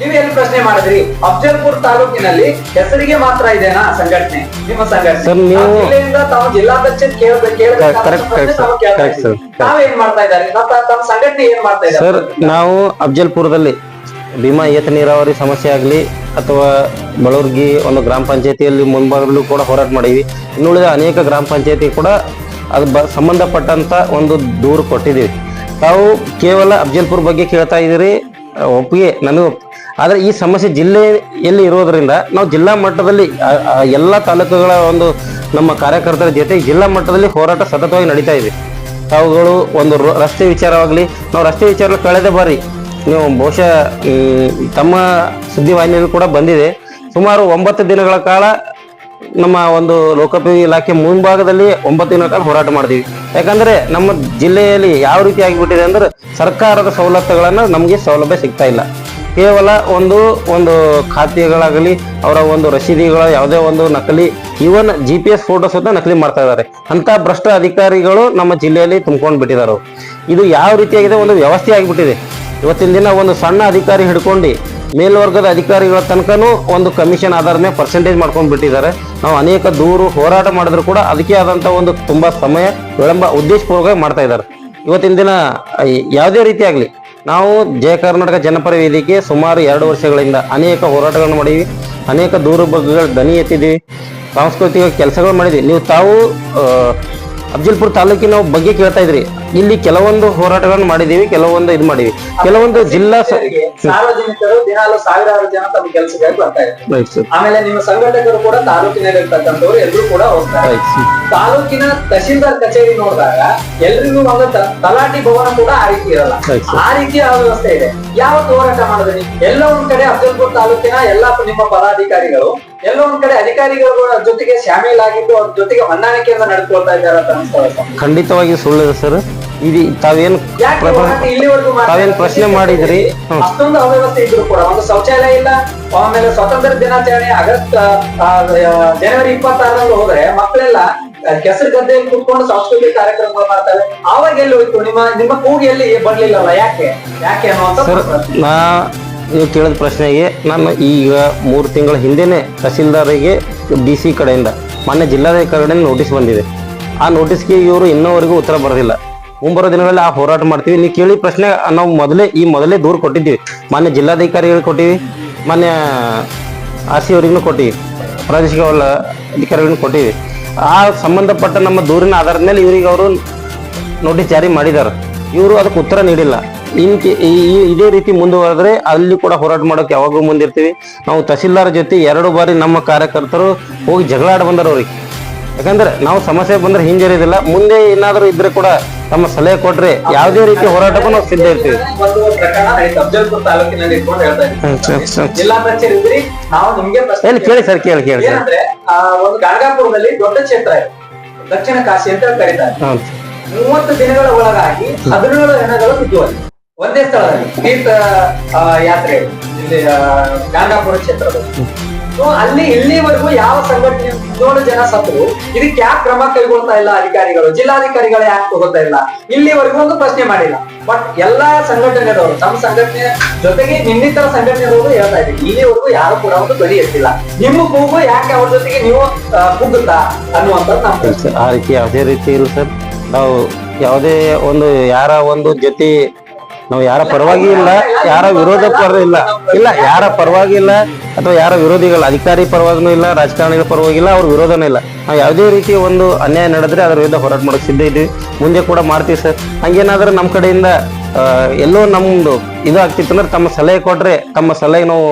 ನೀವು ಎಲ್ಲಿ ಪ್ರಶ್ನೆ ಮಾಡಿದ್ರಿ? ಅಫ್ಜಲ್ಪುರ್ ತಾಲೂಕಿನಲ್ಲಿ ಹೆಸರಿಗೆ ಮಾತ್ರ ಇದೆನಾ ಸಂಘಟನೆ? ನಿಮ್ಮ ಸಂಘಟನೆ. ತಾವು ಜಿಲ್ಲಾ ಪರಿಷತ್ ಕೇಳಬೇಕು ಕೇಳಬೇಕು Correct, correct, sir. Correct, sir. ನಾವೇನ್ ಮಾಡ್ತಾ ಇದ್ದಾರೆ? ತಮ್ಮ ಸಂಘಟನೆ ಏನ್ ಮಾಡ್ತಾ ಇದ್ದಾರೆ? ಸರ್ ನಾವು ಅಫ್ಜಲ್ಪುರದಲ್ಲಿ ಭೀಮಾ ಏತ ನೀರಾವರಿ ಸಮಸ್ಯೆ ಆಗಲಿ ಅಥವಾ ಬಳೂರ್ಗಿ ಒಂದು ಗ್ರಾಮ ಪಂಚಾಯತಿಯಲ್ಲಿ ಮುಂಭಾಗದಲ್ಲೂ ಕೂಡ ಹೋರಾಟ ಮಾಡಿವಿ ಇನ್ನುಳಿದ ಅನೇಕ ಗ್ರಾಮ ಪಂಚಾಯತಿ ಕೂಡ ಅದು ಬ ಸಂಬಂಧಪಟ್ಟಂತ ಒಂದು ದೂರು ಕೊಟ್ಟಿದ್ದೀವಿ. ತಾವು ಕೇವಲ ಅಫ್ಜಲ್ಪುರ್ ಬಗ್ಗೆ ಕೇಳ್ತಾ ಇದ್ದೀರಿ. ಒಪ್ಪಿಗೆ ನನಗೆ ಆದ್ರೆ ಈ ಸಮಸ್ಯೆ ಜಿಲ್ಲೆಯಲ್ಲಿ ಇರೋದರಿಂದ ನಾವು ಜಿಲ್ಲಾ ಮಟ್ಟದಲ್ಲಿ ಎಲ್ಲ ತಾಲೂಕುಗಳ ಒಂದು ನಮ್ಮ ಕಾರ್ಯಕರ್ತರ ಜೊತೆ ಜಿಲ್ಲಾ ಮಟ್ಟದಲ್ಲಿ ಹೋರಾಟ ಸತತವಾಗಿ ನಡೀತಾ ಇದೆ. ಅವುಗಳು ಒಂದು ರಸ್ತೆ ವಿಚಾರವಾಗಲಿ, ನಾವು ರಸ್ತೆ ವಿಚಾರ ಕಳೆದ ಬಾರಿ ನೀವು ಬಹುಶಃ ತಮ್ಮ ಸುದ್ದಿವಾಹಿನಿಯಲ್ಲಿ ಕೂಡ ಬಂದಿದೆ. ಸುಮಾರು ಒಂಬತ್ತು ದಿನಗಳ ಕಾಲ ನಮ್ಮ ಒಂದು ಲೋಕೋಪಯೋಗಿ ಇಲಾಖೆ ಮುಂಭಾಗದಲ್ಲಿ ಒಂಬತ್ತು ದಿನಗಳ ಕಾಲ ಹೋರಾಟ ಮಾಡ್ತೀವಿ ಯಾಕಂದ್ರೆ ನಮ್ಮ ಜಿಲ್ಲೆಯಲ್ಲಿ ಯಾವ ರೀತಿ ಆಗಿಬಿಟ್ಟಿದೆ ಅಂದ್ರೆ ಸರ್ಕಾರದ ಸವಲತ್ತುಗಳನ್ನು ನಮಗೆ ಸೌಲಭ್ಯ ಸಿಗ್ತಾ ಇಲ್ಲ. ಕೇವಲ ಒಂದು ಒಂದು ಖಾತೆಗಳಾಗಲಿ, ಅವರ ಒಂದು ರಸೀದಿಗಳ ಯಾವುದೇ ಒಂದು ನಕಲಿ even G P S photos ಅಂತ ನಕಲಿ ಮಾಡ್ತಾ ಇದ್ದಾರೆ. ಅಂತ ಭ್ರಷ್ಟ ಅಧಿಕಾರಿಗಳು ನಮ್ಮ ಜಿಲ್ಲೆಯಲ್ಲಿ ತುಂಬಿಕೊಂಡು ಬಿಟ್ಟಿದ್ದಾರೆ. ಇದು ಯಾವ ರೀತಿಯಾಗಿದೆ? ಒಂದು ವ್ಯವಸ್ಥೆ ಆಗಿಬಿಟ್ಟಿದೆ. ಇವತ್ತಿನ ದಿನ ಒಂದು ಸಣ್ಣ ಅಧಿಕಾರಿ ಹಿಡ್ಕೊಂಡು ಮೇಲ್ವರ್ಗದ ಅಧಿಕಾರಿಗಳ ತನಕನೂ ಒಂದು ಕಮಿಷನ್ ಆಧಾರದ ಮೇಲೆ ಪರ್ಸೆಂಟೇಜ್ ಮಾಡ್ಕೊಂಡು ಬಿಟ್ಟಿದ್ದಾರೆ. ನಾವು ಅನೇಕ ದೂರು, ಹೋರಾಟ ಮಾಡಿದ್ರು ಕೂಡ ಅದಕ್ಕೆ ಆದಂಥ ಒಂದು ತುಂಬ ಸಮಯ, ವಿಳಂಬ, ಉದ್ದೇಶಪೂರ್ವಕವಾಗಿ ಮಾಡ್ತಾ ಇದ್ದಾರೆ. ಇವತ್ತಿನ ದಿನ ಯಾವುದೇ ರೀತಿ ಆಗಲಿ ನಾವು ಜಯ ಕರ್ನಾಟಕ ಜನಪರ ವೇದಿಕೆ ಸುಮಾರು ಎರಡು ವರ್ಷಗಳಿಂದ ಅನೇಕ ಹೋರಾಟಗಳನ್ನು ಮಾಡಿವಿ ಅನೇಕ ದೂರ ಬಗ್ಗೆಗಳ ದನಿ ಎತ್ತಿದ್ದೀವಿ ಸಾಂಸ್ಕೃತಿಕ ಕೆಲಸಗಳು ಮಾಡಿದ್ವಿ. ನೀವು ತಾವು ಅಫ್ಜಲ್ಪುರ್ ತಾಲೂಕಿನ ಬಗ್ಗೆ ಕೇಳ್ತಾ ಇದ್ರಿ. ಇಲ್ಲಿ ಕೆಲವೊಂದು ಹೋರಾಟಗಳನ್ನು ಮಾಡಿದೀವಿ ಕೆಲವೊಂದು ಇದು ಮಾಡಿವಿ ಕೆಲವೊಂದು ಜಿಲ್ಲಾ ಸಾರ್ವಜನಿಕರು ದಿನಾಲು ಸಾವಿರಾರು ಜನ ತಮ್ಮ ಕೆಲಸಕ್ಕೆ ಬರ್ತಾ ಇದ್ದಾರೆ. ಆಮೇಲೆ ನಿಮ್ಮ ಸಂಘಟಕರು ಕೂಡ ತಾಲೂಕಿನಲ್ಲಿ ಇರ್ತಕ್ಕಂಥವ್ರು ಎಲ್ಲರೂ ಕೂಡ ಹೋಗ್ತಾರೆ. ತಾಲೂಕಿನ ತಹಶೀಲ್ದಾರ್ ಕಚೇರಿ ನೋಡಿದಾಗ ಎಲ್ರಿಗೂ ಒಂದು ತಲಾಟಿ ಭವನ ಕೂಡ ಆ ರೀತಿ ಇರಲ್ಲ. ಆ ರೀತಿಯ ವ್ಯವಸ್ಥೆ ಇದೆ. ಯಾವತ್ತು ಹೋರಾಟ ಮಾಡಿದ್ರಿ ಎಲ್ಲ ಒಂದ್ ಕಡೆ ಅಫಜಲ್ಪುರ್ ತಾಲೂಕಿನ ಎಲ್ಲಾ ನಿಮ್ಮ ಪದಾಧಿಕಾರಿಗಳು ಎಲ್ಲ ಒಂದ್ ಕಡೆ ಅಧಿಕಾರಿಗಳ ಜೊತೆಗೆ ಶಾಮೀಲಾಗಿದ್ದು ಅವ್ರ ಜೊತೆಗೆ ಹೊಂದಾಣಿಕೆಯಿಂದ ನಡ್ಕೊಳ್ತಾ ಇದ್ದಾರೆ ಅಂತ ಅನ್ಸ್ತಾ. ಖಂಡಿತವಾಗಿ ಸುಳ್ಳು ಸರ್. ಇದು ತಾವೇನ್ ಇಲ್ಲಿವರೆಗೂ ತಾವೇನ್ ಪ್ರಶ್ನೆ ಮಾಡಿದ್ರಿ. ಅಷ್ಟೊಂದು ಅವ್ಯವಸ್ಥೆ ಇದ್ರು ಕೂಡ ಒಂದು ಶೌಚಾಲಯ ಇಲ್ಲ ಆಮೇಲೆ ಸ್ವಾತಂತ್ರ್ಯ ದಿನಾಚರಣೆ ಆಗಸ್ಟ್ ಜನವರಿ ಇಪ್ಪತ್ತಾರರಲ್ಲಿ ಹೋದ್ರೆ ಮಕ್ಕಳೆಲ್ಲ ಕೆಸರು ಗದ್ದೆಯಲ್ಲಿ ಕುತ್ಕೊಂಡು ಸಾಂಸ್ಕೃತಿಕ ಕಾರ್ಯಕ್ರಮಗಳು ಮಾಡ್ತಾರೆ. ಅವಾಗ ಎಲ್ಲಿ ಹೋಯ್ತು? ನಿಮ್ಮ ನಿಮ್ಮ ಕೂಗಿಯಲ್ಲಿ ಬರ್ಲಿಲ್ಲಲ್ಲ ಯಾಕೆ? ಯಾಕೆ ಅನ್ನೋ ಸರ್ ನಾ ನೀವು ಕೇಳಿದ ಪ್ರಶ್ನೆಗೆ ನಾನು ಈಗ ಮೂರು ತಿಂಗಳ ಹಿಂದೆನೆ ತಹಸೀಲ್ದಾರಿಗೆ ಡಿ ಸಿ ಕಡೆಯಿಂದ, ಮೊನ್ನೆ ಜಿಲ್ಲಾಧಿಕಾರಿಗಳಿಂದ ನೋಟಿಸ್ ಬಂದಿದೆ. ಆ ನೋಟಿಸ್ಗೆ ಇವರು ಇನ್ನೂವರೆಗೂ ಉತ್ತರ ಬರೋದಿಲ್ಲ. ಮುಂಬರೋ ದಿನಗಳಲ್ಲಿ ಆ ಹೋರಾಟ ಮಾಡ್ತೀವಿ. ನೀವು ಕೇಳಿ ಪ್ರಶ್ನೆ, ನಾವು ಮೊದಲೇ, ಈ ಮೊದಲೇ ದೂರು ಕೊಟ್ಟಿದ್ದೀವಿ. ಮೊನ್ನೆ ಜಿಲ್ಲಾಧಿಕಾರಿಗಳಿಗೆ ಕೊಟ್ಟಿವಿ, ಮೊನ್ನೆ ಆರ್ ಸಿ ಅವ್ರಿಗೂ ಕೊಟ್ಟಿವಿ, ಪ್ರಾದೇಶಿಕ ಅಧಿಕಾರಿಗಳನ್ನು ಕೊಟ್ಟಿವಿ. ಆ ಸಂಬಂಧಪಟ್ಟ ನಮ್ಮ ದೂರಿನ ಆಧಾರದ ಮೇಲೆ ಇವರಿಗೆ ಅವರು ನೋಟಿಸ್ ಜಾರಿ ಮಾಡಿದ್ದಾರೆ. ಇವರು ಅದಕ್ಕೆ ಉತ್ತರ ನೀಡಿಲ್ಲ. ಇನ್ ಇದೇ ರೀತಿ ಮುಂದುವರೆದ್ರೆ ಅಲ್ಲಿ ಕೂಡ ಹೋರಾಟ ಮಾಡೋಕೆ ಯಾವಾಗಲೂ ಮುಂದಿರ್ತೀವಿ. ನಾವು ತಹಸೀಲ್ದಾರ್ ಜೊತೆ ಎರಡು ಬಾರಿ ನಮ್ಮ ಕಾರ್ಯಕರ್ತರು ಹೋಗಿ ಜಗಳಾಡ ಬಂದರು ಅವ್ರಿಗೆ. ಯಾಕಂದ್ರೆ ನಾವು ಸಮಸ್ಯೆ ಬಂದ್ರೆ ಹಿಂಜರಿಯೋದಿಲ್ಲ ಮುಂದೆ ಏನಾದರೂ ಇದ್ರೆ ಕೂಡ ತಮ್ಮ ಸಲಹೆ ಕೊಟ್ರೆ ಯಾವುದೇ ರೀತಿ ಹೋರಾಟಕ್ಕೂ ನಾವು ಸಿದ್ಧ ಇರ್ತೀವಿ. ಏನು ಕೇಳಿ ಸರ್ ಕೇಳಿ ಕೇಳಿ ಒಂದು ಗಾಣಗಾಪುರದಲ್ಲಿ ದೊಡ್ಡ ಕ್ಷೇತ್ರ ದಕ್ಷಿಣ ಕಾಶಿ ಅಂತ ಕರೀತಾರೆ. ಮೂವತ್ತು ದಿನಗಳ ಒಳಗಾಗಿ ಹದಿನೇಳು ಜನಗಳು ಬಿದ್ದು ಒಂದೇ ಸ್ಥಳದಲ್ಲಿ ತೀರ್ಥ ಯಾತ್ರೆ, ಇಲ್ಲಿ ಗಾಂಧಾಪುರ ಕ್ಷೇತ್ರದಲ್ಲಿ ಸೊ ಅಲ್ಲಿ ಇಲ್ಲಿವರೆಗೂ ಯಾವ ಸಂಘಟನೆ ಹದಿನೇಳು ಜನ ಸತ್ರು ಇದಕ್ಕೆ ಯಾಕೆ ಕ್ರಮ ಕೈಗೊಳ್ತಾ ಇಲ್ಲ ಅಧಿಕಾರಿಗಳು? ಜಿಲ್ಲಾಧಿಕಾರಿಗಳು ಯಾಕೆ ತಗೋತಾ ಇಲ್ಲ? ಇಲ್ಲಿವರೆಗೂ ಒಂದು ಪ್ರಶ್ನೆ ಮಾಡಿಲ್ಲ. ಬಟ್ ಎಲ್ಲಾ ಸಂಘಟನೆದವರು, ತಮ್ಮ ಸಂಘಟನೆ ಜೊತೆಗೆ ನಿನ್ನಿತರ ಸಂಘಟನೆದವರು ಹೇಳ್ತಾ ಇದ್ದೀವಿ ಇಲ್ಲಿವರೆಗೂ ಯಾರು ಕೂಡ ಒಂದು ಬಲಿ ಎತ್ತಿಲ್ಲ. ನಿಮ್ಮ ಕೂಗು ಯಾಕೆ ಅವ್ರ ಜೊತೆಗೆ ನೀವು ಕುಗ್ಗುತ್ತಾ ಅನ್ನುವಂಥದ್ದು ಆ ರೀತಿ ಯಾವುದೇ ರೀತಿ ಇಲ್ಲ ಸರ್, ನಾವು ಯಾವುದೇ ಒಂದು, ಯಾರ ಒಂದು ಜೊತೆ ನಾವು ಯಾರ ಪರವಾಗಿ ಇಲ್ಲ ಯಾರ ವಿರೋಧ ಪರ ಇಲ್ಲ. ಇಲ್ಲ ಯಾರ ಪರವಾಗಿ ಇಲ್ಲ ಅಥವಾ ಯಾರ ವಿರೋಧಿಗಳ ಅಧಿಕಾರಿ ಪರವಾಗೂ ಇಲ್ಲ ರಾಜಕಾರಣಿಗಳ ಪರವಾಗಿಲ್ಲ ಅವ್ರ ವಿರೋಧನೂ ಇಲ್ಲ. ನಾವು ಯಾವುದೇ ರೀತಿ ಒಂದು ಅನ್ಯಾಯ ನಡೆದ್ರೆ ಅದರ ವಿರುದ್ಧ ಹೋರಾಟ ಮಾಡಕ್ಕೆ ಸಿದ್ಧ ಇದ್ದೀವಿ. ಮುಂದೆ ಕೂಡ ಮಾಡ್ತೀವಿ ಸರ್. ಹಂಗೇನಾದ್ರೂ ನಮ್ಮ ಕಡೆಯಿಂದ ಎಲ್ಲೋ ನಮ್ದು ಇದು ಆಗ್ತಿತ್ತು ಅಂದ್ರೆ ತಮ್ಮ ಸಲಹೆ ಕೊಟ್ರೆ ತಮ್ಮ ಸಲಹೆ ನಾವು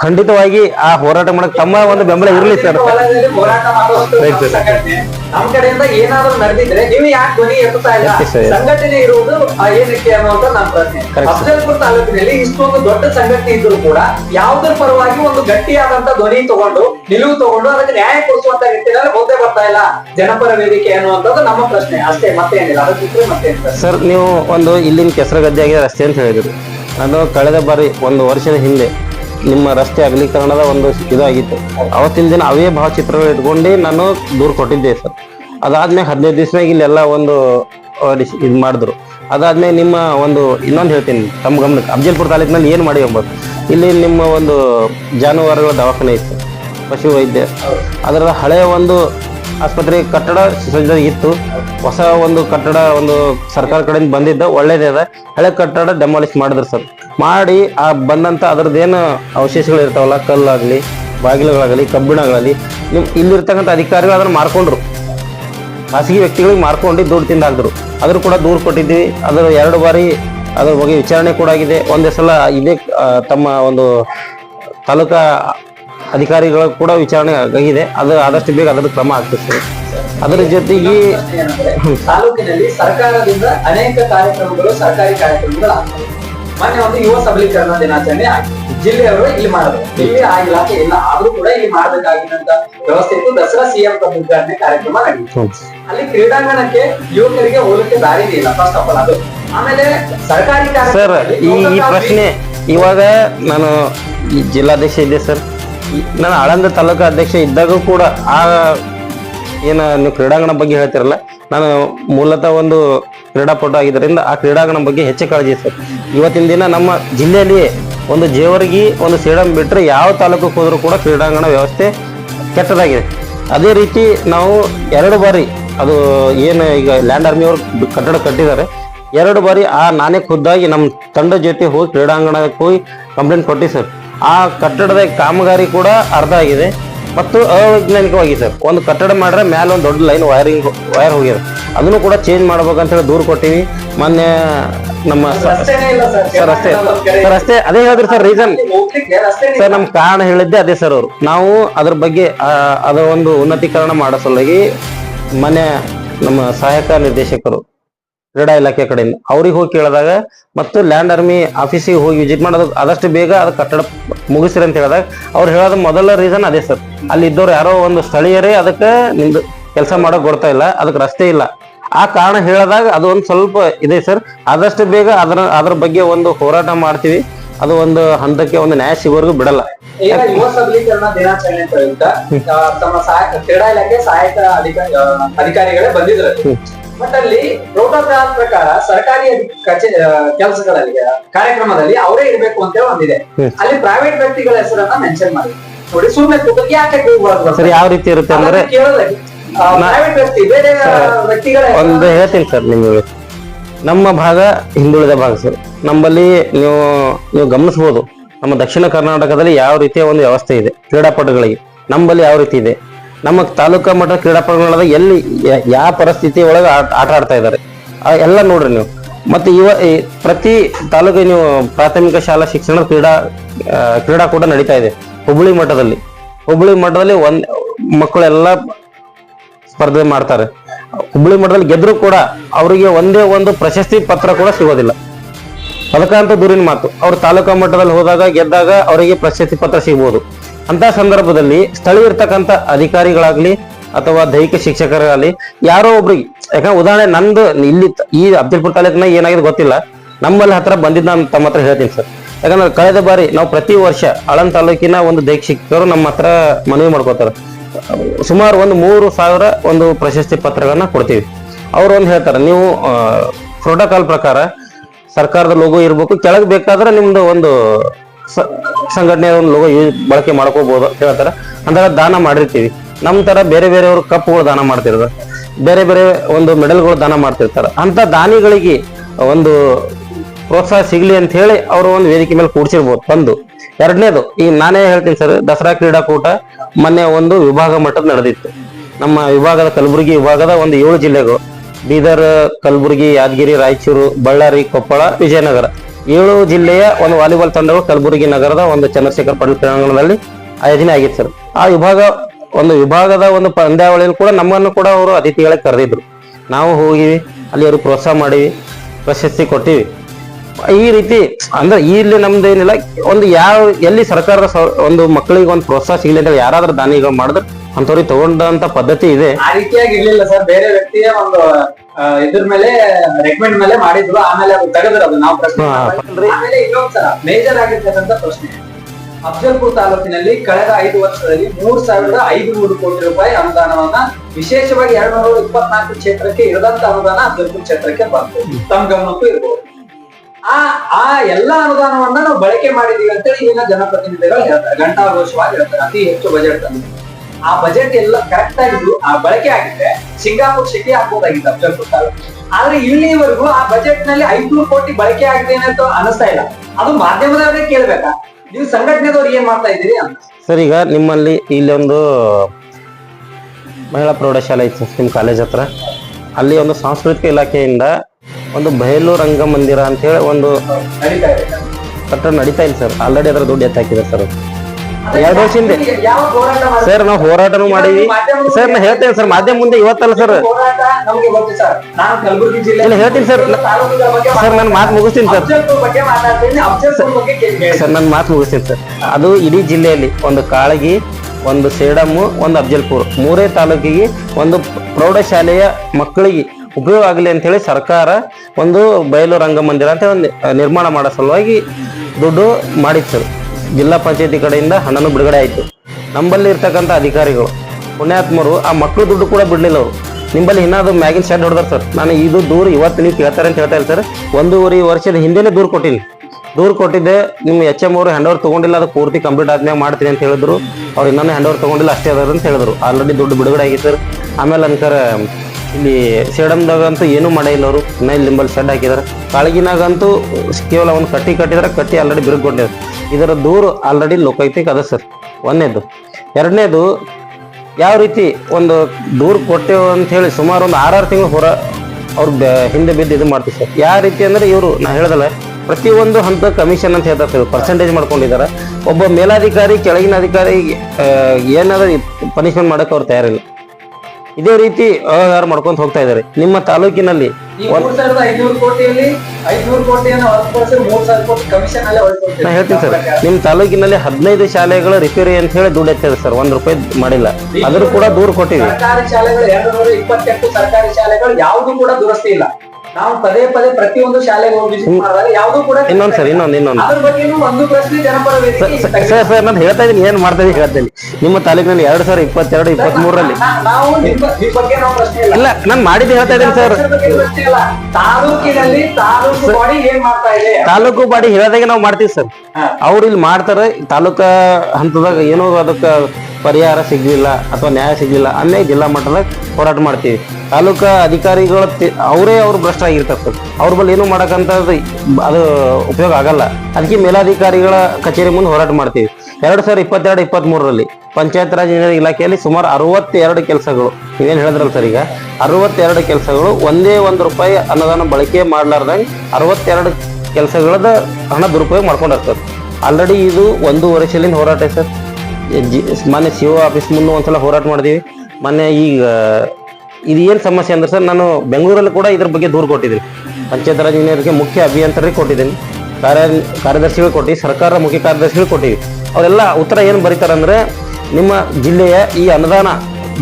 ಖಂಡಿತವಾಗಿ ಆ ಹೋರಾಟ ಮಾಡಕ್ ತಮ್ಮ ಒಂದು ಬೆಂಬಲ ಇರಲಿ ಸರ್. ನಮ್ ಕಡೆಯಿಂದ ಏನಾದ್ರೂ ನಡೆದಿದ್ರೆ ನೀವು ಯಾಕೆ ಧ್ವನಿ ಎತ್ತುತ್ತಾ ಇಲ್ಲ? ಸಂಘಟನೆ ಇರುವುದು ಆ, ಏನಕ್ಕೆ ಅನ್ನುವಂತ ಪ್ರಶ್ನೆ. ಅಫಜಲ್ಪುರ್ ತಾಲೂಕಿನಲ್ಲಿ ಇಷ್ಟೊಂದು ದೊಡ್ಡ ಸಂಘಟನೆ ಇದ್ರು ಕೂಡ ಯಾವುದರ ಪರವಾಗಿ ಒಂದು ಗಟ್ಟಿಯಾದಂತ ಧ್ವನಿ ತಗೊಂಡು, ನಿಲುವು ತಗೊಂಡು ಅದಕ್ಕೆ ನ್ಯಾಯ ಕೊಡಿಸುವಂತ ನಿಟ್ಟಿನಲ್ಲಿ ಹೋದೆ ಬರ್ತಾ ಇಲ್ಲ. ಜನಪರ ವೇದಿಕೆ ಅನ್ನುವಂಥದ್ದು ನಮ್ಮ ಪ್ರಶ್ನೆ. ಅಷ್ಟೇ, ಮತ್ತೇನಿಲ್ಲ. ಅದಕ್ಕೆ ಬಿಟ್ರೆ ಮತ್ತೆ ಸರ್, ನೀವು ಒಂದು ಇಲ್ಲಿನ ಕೆಸರಗದ್ದೆ ಆಗಿದೆ ರಸ್ತೆ ಅಂತ ಹೇಳಿದ್ರು. ಅದು ಕಳೆದ ಬಾರಿ ಒಂದು ವರ್ಷದ ಹಿಂದೆ ನಿಮ್ಮ ರಸ್ತೆ ಅಗಲೀಕರಣದ ಒಂದು ಇದಾಗಿತ್ತು. ಅವತ್ತಿನ ದಿನ ಅವೇ ಭಾವಚಿತ್ರಗಳು ಇಟ್ಕೊಂಡು ನಾನು ದೂರ ಕೊಟ್ಟಿದ್ದೆ, ಸರ್. ಅದಾದ್ಮೇಲೆ ಹದಿನೈದು ದಿವಸನಾಗ ಇಲ್ಲೆಲ್ಲ ಒಂದು ಇದು ಮಾಡಿದ್ರು. ಅದಾದ್ಮೇಲೆ ನಿಮ್ಮ ಒಂದು ಇನ್ನೊಂದು ಹೇಳ್ತೀನಿ, ತಮ್ಮ ಗಮನಕ್ಕೆ. ಅಫಜಲ್ಪುರ ತಾಲೂಕಿನಲ್ಲಿ ಏನು ಮಾಡಿ ಎಂಬುದು? ಇಲ್ಲಿ ನಿಮ್ಮ ಒಂದು ಜಾನುವಾರುಗಳ ದವಾಖಾನೆ ಇತ್ತು, ಪಶು ವೈದ್ಯ. ಅದರ ಹಳೆಯ ಒಂದು ಆಸ್ಪತ್ರೆ ಕಟ್ಟಡ ಸುಸಜ್ಜ ಇತ್ತು. ಹೊಸ ಒಂದು ಕಟ್ಟಡ ಒಂದು ಸರ್ಕಾರ ಕಡೆಯಿಂದ ಬಂದಿದ್ದ ಒಳ್ಳೇದಿದೆ ಹಳೆ ಕಟ್ಟಡ ಡೆಮಾಲಿಷ್ ಮಾಡಿದ್ರು ಸರ್. ಮಾಡಿ ಆ ಬಂದಂತ ಅದ್ರದ್ದೇನು ಅವಶೇಷಗಳು ಇರ್ತಾವಲ್ಲ ಕಲ್ಲಾಗಲಿ, ಬಾಗಿಲುಗಳಾಗಲಿ ಕಬ್ಬಿಣಗಳಲ್ಲಿ ನಿಮ್ಮ ಇಲ್ಲಿರ್ತಕ್ಕಂಥ ಅಧಿಕಾರಿಗಳು ಅದನ್ನ ಮಾರ್ಕೊಂಡ್ರು. ಖಾಸಗಿ ವ್ಯಕ್ತಿಗಳಿಗೆ ಮಾರ್ಕೊಂಡು ದುಡ್ಡು ತಿಂದು ಹಾಕಿದ್ರು ಅದ್ರ ಕೂಡ ದೂರು ಕೊಟ್ಟಿದ್ವಿ ಅದರ ಎರಡು ಬಾರಿ ಅದ್ರ ಬಗ್ಗೆ ವಿಚಾರಣೆ ಕೂಡ ಆಗಿದೆ. ಒಂದೇ ಸಲ ಇದೇ ತಮ್ಮ ಒಂದು ತಾಲೂಕಾ ಅಧಿಕಾರಿಗಳ ಕೂಡ ವಿಚಾರಣೆ ಆಗಿದೆ. ಅದು ಆದಷ್ಟು ಬೇಗ ಅದರ ಕ್ರಮ ಆಗ್ತದೆ. ಅದರ ಜೊತೆಗೆ ತಾಲೂಕಿನಲ್ಲಿ ಸರ್ಕಾರದಿಂದ ಅನೇಕ ಕಾರ್ಯಕ್ರಮಗಳು ಸರ್ಕಾರಿ ಕಾರ್ಯಕ್ರಮಗಳು ಮೊನ್ನೆ ಒಂದು ಯುವ ಸಬಲೀಕರಣ ದಿನಾಚರಣೆ ಆಗಿದೆ ಜಿಲ್ಲೆಯವರು ಇಲ್ಲಿ ಮಾಡಬೇಕು ಇಲ್ಲಿ ಆ ಇಲಾಖೆ ಇಲ್ಲ. ಆದ್ರೂ ಕೂಡ ಇಲ್ಲಿ ಮಾಡಬೇಕಾಗಿದ್ದಂತ ವ್ಯವಸ್ಥೆ ಇತ್ತು. ದಸರಾ ಸಿಎಂ ಉದ್ಘಾಟನೆ ಕಾರ್ಯಕ್ರಮ ನಡೆಯಿತು. ಅಲ್ಲಿ ಕ್ರೀಡಾಂಗಣಕ್ಕೆ ಯುವಕರಿಗೆ ಹೋಗಲಿಕ್ಕೆ ದಾರಿನೇ ಇಲ್ಲ. ಫಸ್ಟ್ ಆಫ್ ಆಲ್ ಅದು ಸರ್ ಈ ಈ ಪ್ರಶ್ನೆ ಇವಾಗ ನಾನು ಈ ಜಿಲ್ಲಾಧ್ಯಕ್ಷ ಇದ್ದೆ ಸರ್. ನಾನು ಆಳಂದ ತಾಲೂಕು ಅಧ್ಯಕ್ಷ ಇದ್ದಾಗೂ ಕೂಡ ಆ ಏನ ನೀವು ಕ್ರೀಡಾಂಗಣ ಬಗ್ಗೆ ಹೇಳ್ತಿರಲ್ಲ ನಾನು ಮೂಲತಃ ಒಂದು ಕ್ರೀಡಾಪಟು ಆಗಿದ್ದರಿಂದ ಆ ಕ್ರೀಡಾಂಗಣ ಬಗ್ಗೆ ಹೆಚ್ಚು ಕಾಳಜಿ ಸರ್. ಇವತ್ತಿನ ದಿನ ನಮ್ಮ ಜಿಲ್ಲೆಯಲ್ಲಿ ಒಂದು ಜೇವರ್ಗಿ ಒಂದು ಸೇಡಂ ಬಿಟ್ಟರೆ ಯಾವ ತಾಲೂಕು ಹೋದರೂ ಕೂಡ ಕ್ರೀಡಾಂಗಣ ವ್ಯವಸ್ಥೆ ಕೆಟ್ಟದಾಗಿದೆ. ಅದೇ ರೀತಿ ನಾವು ಎರಡು ಬಾರಿ ಅದು ಏನು ಈಗ ಲ್ಯಾಂಡ್ ಆರ್ಮಿಯವರು ಕಟ್ಟಡ ಕಟ್ಟಿದ್ದಾರೆ. ಎರಡು ಬಾರಿ ಆ ನಾನೇ ಖುದ್ದಾಗಿ ನಮ್ಮ ತಂಡದ ಜೊತೆ ಹೋಗಿ ಕ್ರೀಡಾಂಗಣಕ್ಕೆ ಹೋಗಿ ಕಂಪ್ಲೇಂಟ್ ಕೊಟ್ಟಿ ಸರ್ ಆ ಕಟ್ಟಡದ ಕಾಮಗಾರಿ ಕೂಡ ಅರ್ಧ ಆಗಿದೆ ಮತ್ತು ಅವೈಜ್ಞಾನಿಕವಾಗಿ ಸರ್ ಒಂದು ಕಟ್ಟಡ ಮಾಡಿದ್ರೆ ಮೇಲೆ ಒಂದು ದೊಡ್ಡ ಲೈನ್ ವೈರಿಂಗ್ ವೈರ್ ಹೋಗಿದೆ. ಅದನ್ನು ಕೂಡ ಚೇಂಜ್ ಮಾಡ್ಬೇಕಂತ ಹೇಳಿ ದೂರ ಕೊಟ್ಟಿವಿ. ಮೊನ್ನೆ ನಮ್ಮ ಸರ್ ಅಷ್ಟೇ ಸರ್ ಅಷ್ಟೇ ಅದೇ ಹೇಳಿದ್ರಿ ಸರ್ ರೀಸನ್ ಸರ್ ನಮ್ಮ ಕಾರಣ ಹೇಳಿದ್ದೆ ಅದೇ ಸರ್ ಅವರು. ನಾವು ಅದ್ರ ಬಗ್ಗೆ ಅದರ ಒಂದು ಉನ್ನತೀಕರಣ ಮಾಡೋ ಸಲುವಾಗಿ ಮನೆ ನಮ್ಮ ಸಹಾಯಕ ನಿರ್ದೇಶಕರು ಕ್ರೀಡಾ ಇಲಾಖೆ ಕಡೆಯಿಂದ. ಅವ್ರಿಗೆ ಹೋಗಿ ಕೇಳಿದಾಗ ಮತ್ತು ಲ್ಯಾಂಡ್ ಆರ್ಮಿ ಆಫೀಸಿಗೆ ಹೋಗಿ ವಿಸಿಟ್ ಮಾಡೋದು ಆದಷ್ಟು ಬೇಗ ಅದು ಕಟ್ಟಡ ಮುಗಿಸ್ರಿ ಅಂತ ಹೇಳಿದಾಗ ಅವ್ರು ಹೇಳೋದು ಮೊದಲ ರೀಸನ್ ಅದೇ ಸರ್. ಅಲ್ಲಿ ಇದ್ದವ್ರು ಯಾರೋ ಒಂದು ಸ್ಥಳೀಯರೇ ಅದಕ್ಕೆ ನಿಮ್ದು ಕೆಲಸ ಮಾಡೋಕೆ ಬರ್ತಾ ಇಲ್ಲ ಅದಕ್ಕೆ ರಸ್ತೆ ಇಲ್ಲ. ಆ ಕಾರಣ ಹೇಳಿದಾಗ ಅದು ಒಂದು ಸ್ವಲ್ಪ ಇದೆ ಸರ್. ಆದಷ್ಟು ಬೇಗ ಅದರ ಅದ್ರ ಬಗ್ಗೆ ಒಂದು ಹೋರಾಟ ಮಾಡ್ತೀವಿ. ಅದು ಒಂದು ಹಂತಕ್ಕೆ ಒಂದು ನ್ಯಾಯ ಸಿಗೋವರೆಗೂ ಬಿಡಲ್ಲ. ಈಗ ಯುವ ಸಬಲೀಕರಣ ದಿನಾಚರಣೆ ಪ್ರಯುಕ್ತ ತಮ್ಮ ಕ್ರೀಡಾ ಇಲಾಖೆ ಸಹಾಯಕ ಅಧಿಕಾರಿಗಳೇ ಬಂದಿದ್ರು. ಬಟ್ ಅಲ್ಲಿ ಪ್ರೋಟೋಕಾಲ್ ಪ್ರಕಾರ ಸರ್ಕಾರಿ ಕೆಲಸಗಳಲ್ಲಿ ಕಾರ್ಯಕ್ರಮದಲ್ಲಿ ಅವರೇ ಇರ್ಬೇಕು ಅಂತ ಒಂದಿದೆ. ಅಲ್ಲಿ ಪ್ರೈವೇಟ್ ವ್ಯಕ್ತಿಗಳ ಹೆಸರನ್ನ ಮೆನ್ಷನ್ ಮಾಡಿ ನೋಡಿ ಸುಮ್ಮನೆ ಕೂತಕ್ಕೆ ಯಾಕೆ ಸರ್ ಯಾವ ರೀತಿ ಇರುತ್ತೆ ಅಂದ್ರೆ ಪ್ರೈವೇಟ್ ವ್ಯಕ್ತಿ ಬೇರೆ ವ್ಯಕ್ತಿಗಳ ಒಂದು ಹೇಳ್ತೀನಿ ಸರ್ ನಿಮಗೆ. ನಮ್ಮ ಭಾಗ ಹಿಂದುಳಿದ ಭಾಗ ಸರ್. ನಮ್ಮಲ್ಲಿ ನೀವು ನೀವು ಗಮನಿಸಬಹುದು ನಮ್ಮ ದಕ್ಷಿಣ ಕರ್ನಾಟಕದಲ್ಲಿ ಯಾವ ರೀತಿಯ ಒಂದು ವ್ಯವಸ್ಥೆ ಇದೆ? ಕ್ರೀಡಾಪಟುಗಳಿಗೆ. ನಮ್ಮಲ್ಲಿ ಯಾವ ರೀತಿ ಇದೆ? ನಮ್ಮ ತಾಲೂಕಾ ಮಟ್ಟದ ಕ್ರೀಡಾಪಟುಗಳಾದ ಎಲ್ಲಿ ಯಾವ ಪರಿಸ್ಥಿತಿ ಒಳಗೆ ಆಟ ಆಡ್ತಾ ಇದ್ದಾರೆ ಎಲ್ಲ ನೋಡ್ರಿ ನೀವು. ಮತ್ತೆ ಇವ ಪ್ರತಿ ತಾಲೂಕು ನೀವು ಪ್ರಾಥಮಿಕ ಶಾಲಾ ಶಿಕ್ಷಣ ಕ್ರೀಡಾ ಕ್ರೀಡಾ ಕೂಡ ನಡೀತಾ ಇದೆ ಹುಬ್ಬಳ್ಳಿ ಮಟ್ಟದಲ್ಲಿ. ಹುಬ್ಬಳ್ಳಿ ಮಟ್ಟದಲ್ಲಿ ಒಂದ್ ಮಕ್ಕಳೆಲ್ಲ ಸ್ಪರ್ಧೆ ಮಾಡ್ತಾರೆ. ಹುಬ್ಬಳ್ಳಿ ಮಟ್ಟದಲ್ಲಿ ಗೆದ್ರು ಕೂಡ ಅವರಿಗೆ ಒಂದೇ ಒಂದು ಪ್ರಶಸ್ತಿ ಪತ್ರ ಕೂಡ ಸಿಗೋದಿಲ್ಲ. ಅದಕ್ಕಂತ ದೂರಿನ ಮಾತು. ಅವ್ರು ತಾಲೂಕಾ ಮಟ್ಟದಲ್ಲಿ ಹೋದಾಗ, ಗೆದ್ದಾಗ ಅವರಿಗೆ ಪ್ರಶಸ್ತಿ ಪತ್ರ ಸಿಗ್ಬೋದು. ಅಂತ ಸಂದರ್ಭದಲ್ಲಿ ಸ್ಥಳೀಯ ಇರ್ತಕ್ಕಂಥ ಅಧಿಕಾರಿಗಳಾಗ್ಲಿ ಅಥವಾ ದೈಹಿಕ ಶಿಕ್ಷಕರಾಗಲಿ, ಯಾರೋ ಒಬ್ರಿಗೆ, ಯಾಕಂದ್ರೆ ಉದಾಹರಣೆ ನಂದು ಇಲ್ಲಿ ಈ ಅಬ್ದುಲ್ಪುರ್ ತಾಲೂಕಿನ ಏನಾಗಿದೆ ಗೊತ್ತಿಲ್ಲ. ನಮ್ಮಲ್ಲಿ ಹತ್ರ ಬಂದಿದ್ದ ನಾನು ತಮ್ಮ ಹತ್ರ ಹೇಳ್ತೀನಿ ಸರ್. ಯಾಕಂದ್ರೆ ಕಳೆದ ಬಾರಿ ನಾವು ಪ್ರತಿ ವರ್ಷ ಆಳಂದ್ ತಾಲೂಕಿನ ಒಂದು ದೈಹಿಕ ಶಿಕ್ಷಕರು ನಮ್ಮ ಹತ್ರ ಮನವಿ ಮಾಡ್ಕೋತಾರೆ ಸುಮಾರು ಒಂದು ಮೂರು ಸಾವಿರ ಒಂದು ಪ್ರಶಸ್ತಿ ಪತ್ರಗಳನ್ನ ಕೊಡ್ತೀವಿ. ಅವ್ರು ಒಂದು ಹೇಳ್ತಾರೆ, ನೀವು ಪ್ರೋಟೋಕಾಲ್ ಪ್ರಕಾರ ಸರ್ಕಾರದ ಲೋಗೋ ಇರ್ಬೇಕು, ಕೆಳಗೆ ಬೇಕಾದ್ರೆ ನಿಮ್ದು ಒಂದು ಸ- ಸಂಘಟನೆಯ ಒಂದು ಲೋಗೋ ಯೂಸ್ ಬಳಕೆ ಮಾಡ್ಕೋಬಹುದು ಅಂತ ಹೇಳ್ತಾರೆ. ಅಂದ್ರೆ ದಾನ ಮಾಡಿರ್ತೀವಿ. ನಮ್ಮ ತರ ಬೇರೆ ಬೇರೆಯವರು ಕಪ್ಗಳು ದಾನ ಮಾಡ್ತಿರ್ತಾರೆ ಬೇರೆ ಬೇರೆ ಒಂದು ಮೆಡಲ್ಗಳು ದಾನ ಮಾಡ್ತಿರ್ತಾರೆ. ಅಂತ ದಾನಿಗಳಿಗೆ ಒಂದು ಪ್ರೋತ್ಸಾಹ ಸಿಗ್ಲಿ ಅಂತ ಹೇಳಿ ಅವರು ಒಂದು ವೇದಿಕೆ ಮೇಲೆ ಕೂಡ್ಸಿರ್ಬೋದು ಒಂದು ಎರಡನೇದು ಈ ನಾನೇ ಹೇಳ್ತೀನಿ ಸರ್, ದಸರಾ ಕ್ರೀಡಾಕೂಟ ಮೊನ್ನೆ ಒಂದು ವಿಭಾಗ ಮಟ್ಟದ ನಡೆದಿತ್ತು. ನಮ್ಮ ವಿಭಾಗದ ಕಲಬುರಗಿ ವಿಭಾಗದ ಒಂದು ಏಳು ಜಿಲ್ಲೆಗಳು. ಬೀದರ್, ಕಲಬುರಗಿ, ಯಾದಗಿರಿ, ರಾಯಚೂರು, ಬಳ್ಳಾರಿ, ಕೊಪ್ಪಳ, ವಿಜಯನಗರ. ಏಳು ಜಿಲ್ಲೆಯ ಒಂದು ವಾಲಿಬಾಲ್ ತಂಡಗಳು ಕಲಬುರಗಿ ನಗರದ ಒಂದು ಚಂದ್ರಶೇಖರ್ ಪಟೇಲ್ ಕ್ರೀಡಾಂಗಣದಲ್ಲಿ ಆಯೋಜನೆ ಆಗಿತ್ತು ಸರ್. ಆ ವಿಭಾಗ, ಒಂದು ವಿಭಾಗದ ಒಂದು ಪಂದ್ಯಾವಳಿಯಲ್ಲಿ ಕೂಡ ನಮ್ಮನ್ನು ಕೂಡ ಅವರು ಅತಿಥಿಗಳಿಗೆ ಕರೆದಿದ್ರು. ನಾವು ಹೋಗಿವಿ, ಅಲ್ಲಿ ಅವರು ಪ್ರೋತ್ಸಾಹ ಮಾಡಿವಿ, ಪ್ರಶಸ್ತಿ ಕೊಟ್ಟಿವಿ. ಈ ರೀತಿ ಅಂದ್ರೆ ಇಲ್ಲಿ ನಮ್ದು ಏನಿಲ್ಲ, ಒಂದು ಯಾವ, ಎಲ್ಲಿ ಸರ್ಕಾರದ ಒಂದು ಮಕ್ಕಳಿಗೆ ಒಂದು ಪ್ರೋತ್ಸಾಹ ಸಿಗಲಿ ಅಂತ ಯಾರಾದ್ರೂ ದಾನಿಗಳು ಮಾಡಿದ್ರೆ ಅಂತವ್ರಿಗೆ ತಗೊಂಡಂತ ಪದ್ಧತಿ ಇದೆ. ಆ ರೀತಿಯಾಗಿ ಇರ್ಲಿಲ್ಲ ಸರ್, ಬೇರೆ ವ್ಯಕ್ತಿಯ ಒಂದು ಇದ್ರ ಮೇಲೆ ರೆಕಮೆಂಡ್ ಮೇಲೆ ಮಾಡಿದ್ರು. ಆಮೇಲೆ ಅವ್ರು ತೆಗೆದ್ರು ಅದು. ನಾವು ಪ್ರಶ್ನೆ. ಆಮೇಲೆ ಇನ್ನೊಂದ್ಸಲ ಮೇಜರ್ ಆಗಿರ್ತಕ್ಕಂತ ಪ್ರಶ್ನೆ. ಅಫ್ಜಲ್ಪುರ್ ತಾಲೂಕಿನಲ್ಲಿ ಕಳೆದ ಐದು ವರ್ಷದಲ್ಲಿ ಮೂರ್ ಸಾವಿರದ ಐದು ನೂರು ಕೋಟಿ ರೂಪಾಯಿ ಅನುದಾನವನ್ನ ವಿಶೇಷವಾಗಿ ಎರಡ್ ನೂರ ಇಪ್ಪತ್ನಾಲ್ಕು ಕ್ಷೇತ್ರಕ್ಕೆ ಇರದಂತ ಅನುದಾನ ಅಫ್ಜಲ್ಪುರ್ ಕ್ಷೇತ್ರಕ್ಕೆ ಬಂತು. ತಮ್ಮ ಗಮನಕ್ಕೂ ಇರ್ಬೋದು. ಆ ಆ ಎಲ್ಲಾ ಅನುದಾನವನ್ನ ನಾವು ಬಳಕೆ ಮಾಡಿದೀವಿ ಅಂತೇಳಿ ಇಲ್ಲಿನ ಜನಪ್ರತಿನಿಧಿಗಳು ಹೇಳ್ತಾರೆ. ಘಂಟಾಘೋಷವಾಗಿ ಹೇಳ್ತಾರೆ. ಅತಿ ಹೆಚ್ಚು ಬಜೆಟ್ ತಂದು ಆ ಬಜೆಟ್ ಎಲ್ಲ ಕರೆಕ್ಟ್ ಆಗಿದ್ದು ಆ ಬಳಕೆ ಆಗಿದ್ರೆ ಸಿಂಗಾಪುರ್ ಸಿಟಿ ಆಗ್ಬೋದಾಗಿತ್ತು ಅಫಜಲ್ಪುರ ತಾಲೂಕು ಆದ್ರೆ ಇಲ್ಲಿವರೆಗೂ ಆ ಬಜೆಟ್ನಲ್ಲಿ ಐದ್ನೂರು ಕೋಟಿ ಬಳಕೆ ಆಗಿದೆ ಅಂತ ಅನಿಸ್ತಾ ಇಲ್ಲ. ಅದು ಮಾಧ್ಯಮದವರೇ ಕೇಳ್ಬೇಕಾ? ನೀವು ಸಂಘಟನೆದವ್ರು ಏನ್ ಮಾಡ್ತಾ ಇದ್ದೀರಿ ಅಂತ. ಸರ್ ಈಗ ನಿಮ್ಮಲ್ಲಿ ಇಲ್ಲಿ ಒಂದು ಮಹಿಳಾ ಪ್ರೌಢಶಾಲೆ ಐತೆ ನಿಮ್ಮ ಕಾಲೇಜ್ ಹತ್ರ. ಅಲ್ಲಿ ಒಂದು ಸಾಂಸ್ಕೃತಿಕ ಇಲಾಖೆಯಿಂದ ಒಂದು ಬಯಲು ರಂಗಮಂದಿರ ಅಂತ ಹೇಳಿ ಒಂದು ಕಟ್ಟಡ ನಡೀತಾ ಇಲ್ಲ ಸರ್. ಆಲ್ರೆಡಿ ಅದರ ದುಡ್ಡು ಎತ್ತಾಕಿದೆ ಸರ್. ಎರಡು ವರ್ಷ ಹಿಂದೆ? ಸರ್ ನಾವು ಹೋರಾಟನೂ ಮಾಡೀವಿ ಸರ್ ನಾ ಹೇಳ್ತೇನೆ ಸರ್ ಮಾಧ್ಯಮ ಮುಂದೆ ಇವತ್ತಲ್ಲ ಸರ್. ಇಲ್ಲ, ಹೇಳ್ತೀನಿ ಸರ್. ಸರ್ ನನ್ನ ಮಾತು ಮುಗಿಸ್ತೀನಿ ಸರ್. ಸರ್ ನನ್ನ ಮಾತು ಮುಗಿಸ್ತೀನಿ ಸರ್. ಅದು ಇಡೀ ಜಿಲ್ಲೆಯಲ್ಲಿ ಒಂದು ಕಾಳಗಿ ಒಂದು ಸೇಡಮ್ಮು ಒಂದು ಅಫಜಲ್ಪುರ್. ಮೂರೇ ತಾಲೂಕಿಗೆ ಒಂದು ಪ್ರೌಢಶಾಲೆಯ ಮಕ್ಕಳಿಗೆ ಉಪಯೋಗ ಆಗಲಿ ಅಂತ ಹೇಳಿ ಸರ್ಕಾರ ಒಂದು ಬಯಲು ರಂಗಮಂದಿರ ಅಂತ ಒಂದು ನಿರ್ಮಾಣ ಮಾಡೋ ಸಲುವಾಗಿ ದುಡ್ಡು ಮಾಡಿತ್ತು ಸರ್. ಜಿಲ್ಲಾ ಪಂಚಾಯತಿ ಕಡೆಯಿಂದ ಹಣನು ಬಿಡುಗಡೆ ಆಯಿತು. ನಮ್ಮಲ್ಲಿ ಇರ್ತಕ್ಕಂಥ ಅಧಿಕಾರಿಗಳು, ಪುಣ್ಯಾತ್ಮರು, ಆ ಮಕ್ಕಳು ದುಡ್ಡು ಕೂಡ ಬಿಡಲಿಲ್ಲ ಅವರು. ನಿಂಬಲ್ಲಿ ಇನ್ನಾದ್ರು ಮ್ಯಾಗಿನ್ ಶೆಡ್ ಹೊಡೆದ್ರು ಸರ್. ನಾನು ಇದು ದೂರು ಇವತ್ತು ನೀವು ಕೇಳ್ತಾರೆ ಅಂತ ಹೇಳ್ತಾ ಇಲ್ಲ ಸರ್. ಒಂದೂವರೆ ವರ್ಷದ ಹಿಂದೆನೇ ದೂರು ಕೊಟ್ಟಿನಿ. ದೂರು ಕೊಟ್ಟಿದ್ದೆ, ನಿಮ್ಮ ಎಚ್ ಎಂ ಅವರು ಹ್ಯಾಂಡ್ ಓವರ್ ತೊಗೊಂಡಿಲ್ಲ, ಅದು ಪೂರ್ತಿ ಕಂಪ್ಲೀಟ್ ಆದ್ಮೇಲೆ ಮಾಡ್ತೀನಿ ಅಂತ ಹೇಳಿದ್ರು. ಅವ್ರು ಇನ್ನೂ ಹ್ಯಾಂಡ್ ಓವರ್ ತೊಗೊಂಡಿಲ್ಲ, ಅಷ್ಟೇ ಅದಾರ ಅಂತ ಹೇಳಿದ್ರು. ಆಲ್ರೆಡಿ ದುಡ್ಡು ಬಿಡುಗಡೆ ಆಗಿತ್ತು ಸರ್. ಆಮೇಲೆ ಅನ್ಕರ ಇಲ್ಲಿ ಸೇಡಮ್ದಾಗಂತೂ ಏನೂ ಮಾಡಿಲ್ಲ ಅವರು. ಇನ್ನೂ ಇಲ್ಲಿ ನಿಂಬಲ್ಲಿ ಶೆಡ್ ಹಾಕಿದ್ದಾರೆ ಕಾಳಗಿನಾಗಂತೂ ಕೇವಲ ಒಂದು ಕಟ್ಟಿ ಕಟ್ಟಿದ್ರೆ ಕಟ್ಟಿ ಆಲ್ರೆಡಿ ಬಿರುಗೊಂಡಿದೆ ಇದರ ದೂರು ಆಲ್ರೆಡಿ ಲೋಕಾಯುಕ್ತಕ್ಕೆ ಅದ ಸರ್ ಒಂದನೇದು. ಎರಡನೇದು, ಯಾವ ರೀತಿ ಒಂದು ದೂರು ಕೊಟ್ಟೆವು ಅಂತ ಹೇಳಿ ಸುಮಾರು ಒಂದು ಆರಾರು ತಿಂಗಳು ಹೊರ ಅವ್ರು ಹಿಂದೆ ಬಿದ್ದು ಇದು ಮಾಡ್ತೀವಿ ಸರ್ ಯಾವ ರೀತಿ ಅಂದರೆ ಇವರು, ನಾ ಹೇಳ್ದಲ್ಲ, ಪ್ರತಿಯೊಂದು ಹಂತ ಕಮಿಷನ್ ಅಂತ ಹೇಳ್ತಾರೆ ಸರ್ ಪರ್ಸೆಂಟೇಜ್ ಮಾಡ್ಕೊಂಡಿದ್ದಾರೆ ಒಬ್ಬ ಮೇಲಾಧಿಕಾರಿ, ಕೆಳಗಿನ ಅಧಿಕಾರಿ ಏನಾದರೂ ಪನಿಷ್ಮೆಂಟ್ ಮಾಡೋಕ್ಕೆ ಅವ್ರು ತಯಾರಿಲ್ಲ. ಇದೇ ರೀತಿ ವ್ಯವಹಾರ ಮಾಡ್ಕೊಂತ ಹೋಗ್ತಾ ಇದ್ದಾರೆ. ನಿಮ್ಮ ತಾಲೂಕಿನಲ್ಲಿ ನಾ ಹೇಳ್ತೀನಿ ಸರ್ ನಿಮ್ಮ ತಾಲೂಕಿನಲ್ಲಿ ಹದಿನೈದು ಶಾಲೆಗಳ ರಿಪೇರಿ ಅಂತ ಹೇಳಿ ದುಡ್ಡು ಎತ್ತಿದೆ ಸರ್ ಒಂದ್ ರೂಪಾಯಿ ಮಾಡಿಲ್ಲ. ಅದ್ರ ಕೂಡ ದೂರ ಕೊಟ್ಟಿದೆ ಸರ್ಕಾರಿ ಶಾಲೆಗಳು ಎರಡು ನೂರ ಇಪ್ಪತ್ತೆಂಟು ಸರ್ಕಾರಿ ಶಾಲೆಗಳು ಯಾವ್ದು ಕೂಡ ದುರಸ್ತಿ ಇಲ್ಲ. ನಾವು ಪದೇ ಪದೇ ಪ್ರತಿಯೊಂದು ಶಾಲೆಗೆ ಹೋಗಿ ಮಾಡಿದಾಗ ಯಾವ್ದು ಕೂಡ ಇನ್ನೊಂದು ಸರ್ ಇನ್ನೊಂದು ಇನ್ನೊಂದು. ಅದ್ರ ಬಗ್ಗೆನೂ ಒಂದು ಪ್ರಶ್ನೆ ಜನಪರ ವೇದಿಕೆ ಸರ್ ಸರ್ ನಾನು ಹೇಳ್ತಾ ಇದ್ದೀನಿ ಏನ್ ಮಾಡ್ತಾ ಇದ್ದೀನಿ ಹೇಳ್ತೀನಿ. ನಿಮ್ಮ ತಾಲೂಕಿನಲ್ಲಿ ಎರಡ್ ಸಾವಿರ ಇಪ್ಪತ್ತೆರಡು ಇಪ್ಪತ್ತ್ ಮೂರರಲ್ಲಿ ನಾವು ನಿಮ್ಮ ನಿಮ್ ಬಗ್ಗೆ ನಾವು ಪ್ರಶ್ನೆ ಇಲ್ಲ. ಇಲ್ಲ ನಾನು ಮಾಡಿದ್ದು ಹೇಳ್ತಾ ಇದ್ದೀನಿ ಸರ್. ಅದ್ರ ಬಗ್ಗೆ ಪ್ರಶ್ನೆ ಇಲ್ಲ. ತಾಲೂಕಿನಲ್ಲಿ ತಾಲೂಕು ಬಾಡಿ ಏನ್ ಮಾಡ್ತಾ ಇದೆ? ತಾಲೂಕು ಬಾಡಿ ಹೇಳದಾಗೆ ನಾವು ಮಾಡ್ತೀವಿ ಸರ್. ಅವ್ರು ಇಲ್ಲಿ ಮಾಡ್ತಾರೆ ತಾಲೂಕಾ ಹಂತದಾಗ ಏನೋ ಅದಕ್ಕೆ ಪರಿಹಾರ ಸಿಗಲಿಲ್ಲ ಅಥವಾ ನ್ಯಾಯ ಸಿಗಲಿಲ್ಲ ಅನ್ನೇ ಜಿಲ್ಲಾ ಮಟ್ಟದಾಗ ಹೋರಾಟ ಮಾಡ್ತೀವಿ. ತಾಲೂಕಾ ಅಧಿಕಾರಿಗಳು ಅವರೇ ಅವ್ರು ಭ್ರಷ್ಟ ಆಗಿರ್ತಕ್ಕ ಅವ್ರ ಬಳಿ ಏನು ಮಾಡಕ್ಕಂಥದ್ದು ಅದು ಉಪಯೋಗ ಆಗಲ್ಲ. ಅದಕ್ಕೆ ಮೇಲಾಧಿಕಾರಿಗಳ ಕಚೇರಿ ಮುಂದೆ ಹೋರಾಟ ಮಾಡ್ತೀವಿ. ಎರಡು ಸಾವಿರದ ಇಪ್ಪತ್ತೆರಡು ಇಪ್ಪತ್ತ್ ಮೂರರಲ್ಲಿ ಪಂಚಾಯತ್ ರಾಜ್ ಇಂಜಿನಿಯರಿಂಗ್ ಇಲಾಖೆಯಲ್ಲಿ ಸುಮಾರು ಅರವತ್ತೆರಡು ಕೆಲಸಗಳು. ನೀವೇನು ಹೇಳಿದ್ರಲ್ಲ ಸರ್ ಈಗ? ಅರವತ್ತೆರಡು ಕೆಲಸಗಳು ಒಂದೇ ಒಂದು ರೂಪಾಯಿ ಅನುದಾನ ಬಳಕೆ ಮಾಡಲಾರ್ದಂಗೆ ಅರವತ್ತೆರಡು ಕೆಲಸಗಳದ ಹಣ ದುರುಪಯೋಗ ಮಾಡ್ಕೊಂಡು ಆಲ್ರೆಡಿ ಇದು ಒಂದು ವರ್ಷದಿಂದ ಹೋರಾಟ ಸರ್. ಮೊನ್ನೆ ಸಿ ಓ ಆಫೀಸ್ ಮುಂದೆ ಒಂದ್ಸಲ ಹೋರಾಟ ಮಾಡಿದೀವಿ. ಮೊನ್ನೆ ಈಗ, ಇದು ಏನು ಸಮಸ್ಯೆ ಅಂದ್ರೆ ಸರ್, ನಾನು ಬೆಂಗಳೂರಲ್ಲಿ ಕೂಡ ಇದ್ರ ಬಗ್ಗೆ ದೂರು ಕೊಟ್ಟಿದ್ದೀನಿ. ಪಂಚಾಯತ್ ರಾಜ್ ಇಂಜಿನಿಯರ್ಗೆ ಮುಖ್ಯ ಅಭಿಯಂತರಿಗೆ ಕೊಟ್ಟಿದ್ದೀನಿ. ಕಾರ್ಯ ಕಾರ್ಯದರ್ಶಿಗಳು ಕೊಟ್ಟಿ ಸರ್ಕಾರ ಮುಖ್ಯ ಕಾರ್ಯದರ್ಶಿಗಳು ಕೊಟ್ಟಿವಿ. ಅವರೆಲ್ಲ ಉತ್ತರ ಏನು ಬರೀತಾರೆ ಅಂದ್ರೆ ನಿಮ್ಮ ಜಿಲ್ಲೆಯ ಈ ಅನುದಾನ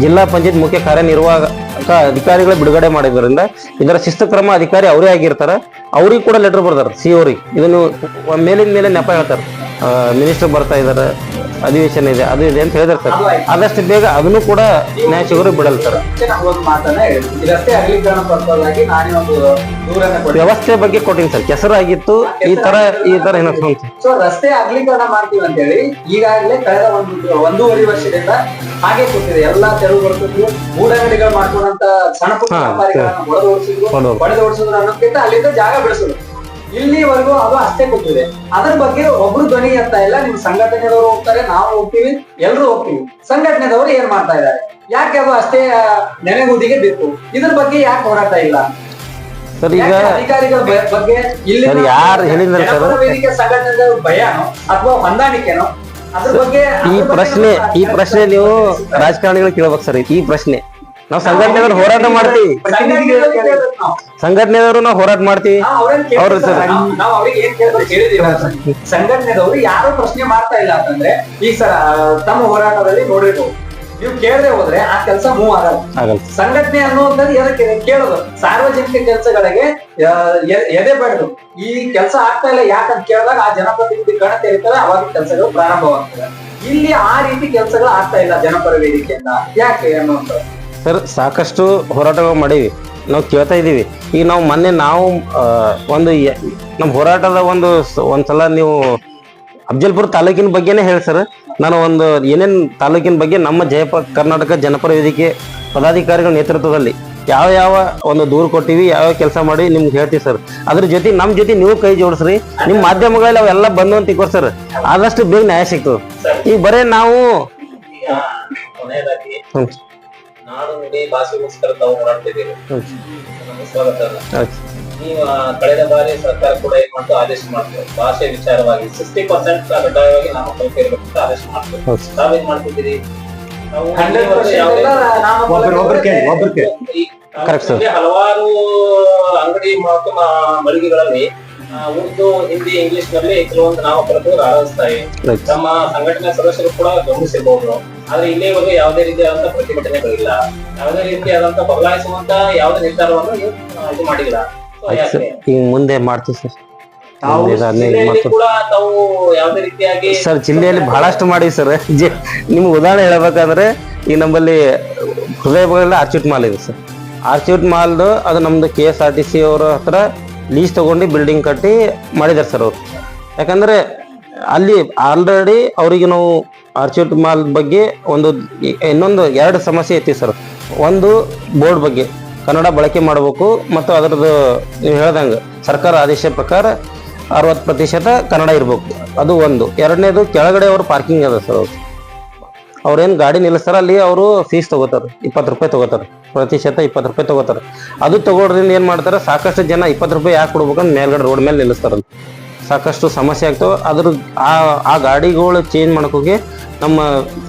ಜಿಲ್ಲಾ ಪಂಚಾಯತ್ ಮುಖ್ಯ ಕಾರ್ಯನಿರ್ವಾಹಕ ಅಧಿಕಾರಿಗಳು ಬಿಡುಗಡೆ ಮಾಡಿದ್ರಿಂದ ಇದರ ಶಿಸ್ತು ಕ್ರಮ ಅಧಿಕಾರಿ ಅವರೇ ಆಗಿರ್ತಾರೆ. ಅವ್ರಿಗೆ ಕೂಡ ಲೆಟರ್ ಬರ್ತಾರೆ, ಸಿ ಅವ್ರಿಗೆ ಇದನ್ನು ಮೇಲಿನ ಮೇಲೆ ನೆಪ ಹೇಳ್ತಾರೆ. ಮಿನಿಸ್ಟರ್ ಬರ್ತಾ ಇದ್ದಾರೆ. ಅಧಿವೇಶನ ಇದೆ ಅದು ಇದೆ ಅಂತ ಹೇಳಿದಾರೆ ಸರ್. ಆದಷ್ಟು ಬೇಗ ಅದನ್ನು ಕೂಡ ನ್ಯಾಯ ಸಿಗೋರು ಬಿಡಲ್ಲ ಸರ್. ವ್ಯವಸ್ಥೆ ಬಗ್ಗೆ ಕೊಟ್ಟಿನಿ ಸರ್. ಕೆಸರಾಗಿತ್ತು ಈ ತರ ಈ ತರ ಏನೋ ಸೊ ರಸ್ತೆ ಅಗಲೀಕರಣ ಮಾಡ್ತೀವಿ ಅಂತ ಹೇಳಿ ಈಗಾಗಲೇ ಕಳೆದ ಒಂದು ಒಂದೂವರೆ ವರ್ಷದಿಂದ ಹಾಗೆ ಕೂತಿದೆ. ಎಲ್ಲಾ ತೆರವು ಬರ್ತಿದ್ರು ಮೂಡಂಗಡಿಗಳು ಮಾಡ್ಕೊಂಡಂತ ಸಣ್ಣ ಪುಟ್ಟ ವ್ಯಾಪಾರಿಗಳನ್ನ ಹೊಡೆದು ಓಡಿಸಿದ್ರು. ಹೊಡೆದು ಓಡಿಸಿದ್ರು ಅನ್ನೋದಕ್ಕಿಂತ ಅಲ್ಲಿಂದ ಜಾಗ ಬೆಳೆಸಿದ್ರು ಇಲ್ಲಿವರೆಗೂ ಅದು ಅಷ್ಟೇ ಕೊಟ್ಟಿದೆ. ಅದರ ಬಗ್ಗೆ ಒಬ್ರು ಧ್ವನಿ ಎತ್ತಾ ಇಲ್ಲ ನಿಮ್ ಸಂಘಟನೆದವರು ಹೋಗ್ತಾರೆ ನಾವು ಹೋಗ್ತೀವಿ ಎಲ್ರು ಹೋಗ್ತೀವಿ. ಸಂಘಟನೆದವರು ಏನ್ ಮಾಡ್ತಾ ಇದ್ದಾರೆ? ಯಾಕೆ ಅದು ಅಷ್ಟೇ ನೆನೆಗುದಿಗೆ ಬೇಕು ಇದ್ರ ಬಗ್ಗೆ ಯಾಕೆ ಹೋರಾಟ ಇಲ್ಲ? ಸರ್ ಈಗ ಅಧಿಕಾರಿಗಳ ಬಗ್ಗೆ ಇಲ್ಲಿ ಯಾರು ಹೇಳಿದ್ರು? ವೇದಿಕೆ ಸಂಘಟನೆಗಳ ಭಯನೋ ಅಥವಾ ಹೊಂದಾಣಿಕೆನೋ ಅದ್ರ ಬಗ್ಗೆ ಈ ಪ್ರಶ್ನೆ ಈ ಪ್ರಶ್ನೆ ನೀವು ರಾಜಕಾರಣಿಗಳು ಕೇಳ್ಬೇಕು ಸರ್ ಈ ಪ್ರಶ್ನೆ. ನಾವು ಸಂಘಟನೆದವ್ರು ಹೋರಾಟ ಮಾಡ್ತೀವಿ. ಸಂಘಟನೆಯವರು ಕೇಳ್ಬೇಕು ನಾವು. ಸಂಘಟನೆದವರು ನಾವು ಹೋರಾಟ ಮಾಡ್ತೀವಿ ಅವ್ರು ಸಂಘಟನೆದವರು ಯಾರು ಪ್ರಶ್ನೆ ಮಾಡ್ತಾ ಇಲ್ಲ ಅಂತಂದ್ರೆ ಈ ಸರ್ ತಮ್ಮ ಹೋರಾಟದಲ್ಲಿ ನೋಡಿರ್ಬೋದು. ನೀವು ಕೇಳದೆ ಹೋದ್ರೆ ಆ ಕೆಲಸ ಮೂವ್ ಆಗಲ್ಲ. ಆಗಲ್ಲ. ಸಂಘಟನೆ ಅನ್ನುವಂಥದ್ದು ಎದಕ್ಕೆ? ಕೇಳೋದು. ಸಾರ್ವಜನಿಕ ಕೆಲಸಗಳಿಗೆ ಎದೆ ಬಡದು. ಈ ಕೆಲಸ ಆಗ್ತಾ ಇಲ್ಲ ಯಾಕಂತ ಕೇಳಿದಾಗ ಆ ಜನಪ್ರತಿನಿಧಿ ಕಣ ತೆರೀತಾರೆ ಅವಾಗ ಕೆಲಸಗಳು ಪ್ರಾರಂಭವಾಗ್ತದೆ ಇಲ್ಲಿ ಆ ರೀತಿ ಕೆಲಸಗಳು ಆಗ್ತಾ ಇಲ್ಲ ಜನಪರ ವೇದಿಕೆಯಿಂದ. ಯಾಕೆ ಅನ್ನುವಂಥದ್ದು? ಸರ್, ಸಾಕಷ್ಟು ಹೋರಾಟಗಳು ಮಾಡೀವಿ. ನಾವು ಕೇಳ್ತಾ ಇದ್ದೀವಿ. ಈಗ ನಾವು ಮೊನ್ನೆ ನಾವು ಒಂದು ನಮ್ಮ ಹೋರಾಟದ ಒಂದು ಒಂದ್ಸಲ ನೀವು ಅಫಜಲ್ಪುರ ತಾಲೂಕಿನ ಬಗ್ಗೆನೇ ಹೇಳಿ ಸರ್. ನಾನು ಒಂದು ಏನೇನು ತಾಲೂಕಿನ ಬಗ್ಗೆ ನಮ್ಮ ಜಯಪ, ಕರ್ನಾಟಕ ಜನಪರ ವೇದಿಕೆ ಪದಾಧಿಕಾರಿಗಳ ನೇತೃತ್ವದಲ್ಲಿ ಯಾವ ಯಾವ ಒಂದು ದೂರು ಕೊಟ್ಟಿವಿ, ಯಾವ ಕೆಲಸ ಮಾಡಿ ನಿಮ್ಗೆ ಹೇಳ್ತೀವಿ ಸರ್. ಅದ್ರ ಜೊತೆ ನಮ್ಮ ಜೊತೆ ನೀವು ಕೈ ಜೋಡಿಸ್ರಿ. ನಿಮ್ಮ ಮಾಧ್ಯಮಗಳಲ್ಲಿ ಅವೆಲ್ಲ ಬಂದು ಅಂತ ಇಕ್ಕೋರಿ ಸರ್. ಆದಷ್ಟು ಬೇಗ ನ್ಯಾಯ ಸಿಗ್ತದೆ. ಈಗ ಬರೇ ನಾವು ಈಗ ಇಡೀ ಭಾಷೆಗೋಸ್ಕರ ತಾವು ಹೋರಾಡ್ತಿದ್ದೀರಿ ಹ್ಮ್. ನಮ್ಮ ಸ್ವಾಗತ ಅಲ್ಲ. ನೀವು ಕಳೆದ ಬಾರಿ ಸರ್ಕಾರ ಕೂಡ ಏನ್ ಮಾಡ್ತು? ಆದೇಶ ಮಾಡ್ತೇವೆ ಭಾಷೆ ವಿಚಾರವಾಗಿ ಸಿಕ್ಸ್ಟಿ ಪರ್ಸೆಂಟ್ ಕಡ್ಡಾಯವಾಗಿ ನಾವು ಇರಬೇಕು ಅಂತ ಆದೇಶ ಮಾಡ್ತೇವೆ ನಾವೇನ್ ತಾವೇನ್ ಮಾಡ್ತಿದ್ದೀರಿ. ಹಲವಾರು ಅಂಗಡಿ ಮತ್ತು ಮಳಿಗೆಗಳಲ್ಲಿ ಉರ್ದು ಹಿಂದಿ ಇಂಗ್ಲಿಷ್ನಲ್ಲಿ ಕೆಲವೊಂದು ನಾಮಫಲಕಗಳು ಆರಂಭಿಸ್ತಾ ಇವೆ Right. ತಮ್ಮ ಸಂಘಟನಾ ಸದಸ್ಯರು ಕೂಡ ಗಮನಿಸಿರಬಹುದು ಆದ್ರೆ ಇಲ್ಲಿವರೆಗೂ ಯಾವುದೇ ರೀತಿಯಾದಂತಹ ಪ್ರತಿಭಟನೆಗಳಿಲ್ಲ. ಯಾವುದೇ ರೀತಿಯಾದಂತ ಬದಲಾಯಿಸುವಂತ ಯಾವುದೇ ನಿರ್ಧಾರವನ್ನು ಇದು ಮಾಡಿಲ್ಲ? ಈಗ ಮುಂದೆ ಮಾಡ್ತೀವಿ ಸರ್. ಸರ್ ಜಿಲ್ಲೆಯಲ್ಲಿ ಬಹಳಷ್ಟು ಮಾಡಿ ಸರ್. ನಿಮ್ಗೆ ಉದಾಹರಣೆ ಹೇಳ್ಬೇಕಂದ್ರೆ ಈ ನಮ್ಮಲ್ಲಿ ಹೃದಯ ಆರ್ಚ್ಯೂಟ್ ಮಾಲ್ ಇದೆ ಸರ್. ಆರ್ಚ್ಯೂಟ್ ಮಾಲ್ದು ಅದು ನಮ್ದು K S R T C ಅವರ ಹತ್ರ ಲೀಸ್ ತಗೊಂಡು ಬಿಲ್ಡಿಂಗ್ ಕಟ್ಟಿ ಮಾಡಿದ್ದಾರೆ ಸರ್ ಅವರು. ಯಾಕಂದರೆ ಅಲ್ಲಿ ಆಲ್ರೆಡಿ ಅವರಿಗೆ ನಾವು ಆರ್ಚಿಟ್ ಮಾಲ್ ಬಗ್ಗೆ ಒಂದು ಇನ್ನೊಂದು ಎರಡು ಸಮಸ್ಯೆ ಐತಿ ಸರ್ ಒಂದು ಬೋರ್ಡ್ ಬಗ್ಗೆ. ಕನ್ನಡ ಬಳಕೆ ಮಾಡಬೇಕು ಮತ್ತು ಅದರದ್ದು ನೀವು ಹೇಳ್ದಂಗೆ ಸರ್ಕಾರ ಆದೇಶ ಪ್ರಕಾರ ಅರವತ್ತು ಪ್ರತಿಶತ ಕನ್ನಡ ಇರಬೇಕು. ಅದು ಒಂದು. ಎರಡನೇದು ಕೆಳಗಡೆ ಅವರು ಪಾರ್ಕಿಂಗ್ ಅದ ಸರ್ ಅವ್ರೇನ್ ಗಾಡಿ ನಿಲ್ಲಿಸ್ತಾರ, ಅಲ್ಲಿ ಅವರು ಫೀಸ್ ತಗೋತಾರೆ, ಇಪ್ಪತ್ತು ರೂಪಾಯಿ ತಗೋತಾರೆ, ಪ್ರತಿಶತ ಇಪ್ಪತ್ತು ರೂಪಾಯಿ ತಗೋತಾರೆ. ಅದು ತಗೊಳ್ರಿಂದ ಏನ್ ಮಾಡ್ತಾರೆ, ಸಾಕಷ್ಟು ಜನ ಇಪ್ಪತ್ತು ರೂಪಾಯಿ ಯಾಕೆ ಕೊಡ್ಬೇಕಂತ ಮೇಲ್ಗಡೆ ರೋಡ್ ಮೇಲೆ ನಿಲ್ಲಿಸ್ತಾರ ಸಾಕಷ್ಟು ಸಮಸ್ಯೆ ಆಗ್ತಾವ. ಅದ್ರ ಆ ಆ ಗಾಡಿಗಳು ಚೇಂಜ್ ಮಾಡ್ಕೋಕೆ ನಮ್ಮ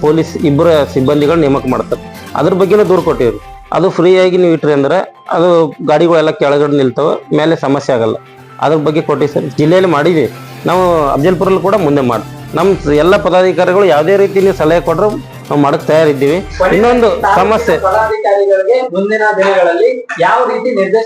ಪೊಲೀಸ್ ಇಬ್ಬರ ಸಿಬ್ಬಂದಿಗಳು ನೇಮಕ ಮಾಡ್ತಾರೆ. ಅದ್ರ ಬಗ್ಗೆನೂ ದೂರ ಕೊಟ್ಟಿವ್ರಿ. ಅದು ಫ್ರೀಯಾಗಿ ನೀವು ಇಟ್ರಿ ಅಂದ್ರೆ ಅದು ಗಾಡಿಗಳೆಲ್ಲ ಕೆಳಗಡೆ ನಿಲ್ತಾವ, ಮೇಲೆ ಸಮಸ್ಯೆ ಆಗಲ್ಲ. ಅದ್ರ ಬಗ್ಗೆ ಕೊಟ್ಟಿವಿ ಸರ್. ಜಿಲ್ಲೆಯಲ್ಲಿ ಮಾಡಿದ್ವಿ ನಾವು ಅಫಜಲ್ಪುರಲ್ಲಿ ಕೂಡ ಮುಂದೆ ಮಾಡಿ ನಮ್ಮ ಎಲ್ಲ ಪದಾಧಿಕಾರಿಗಳು ಯಾವುದೇ ರೀತಿ ನೀವು ಸಲಹೆ ಕೊಟ್ರು ನಾವು ಮಾಡಕ್ ತಯಾರಿದ್ದೀವಿ. ಇನ್ನೊಂದು ಸಮಸ್ಯೆ. ಪದಾಧಿಕಾರಿಗಳಿಗೆ ಮುಂದಿನ ದಿನಗಳಲ್ಲಿ ಯಾವ ರೀತಿ ನಿರ್ದೇಶನ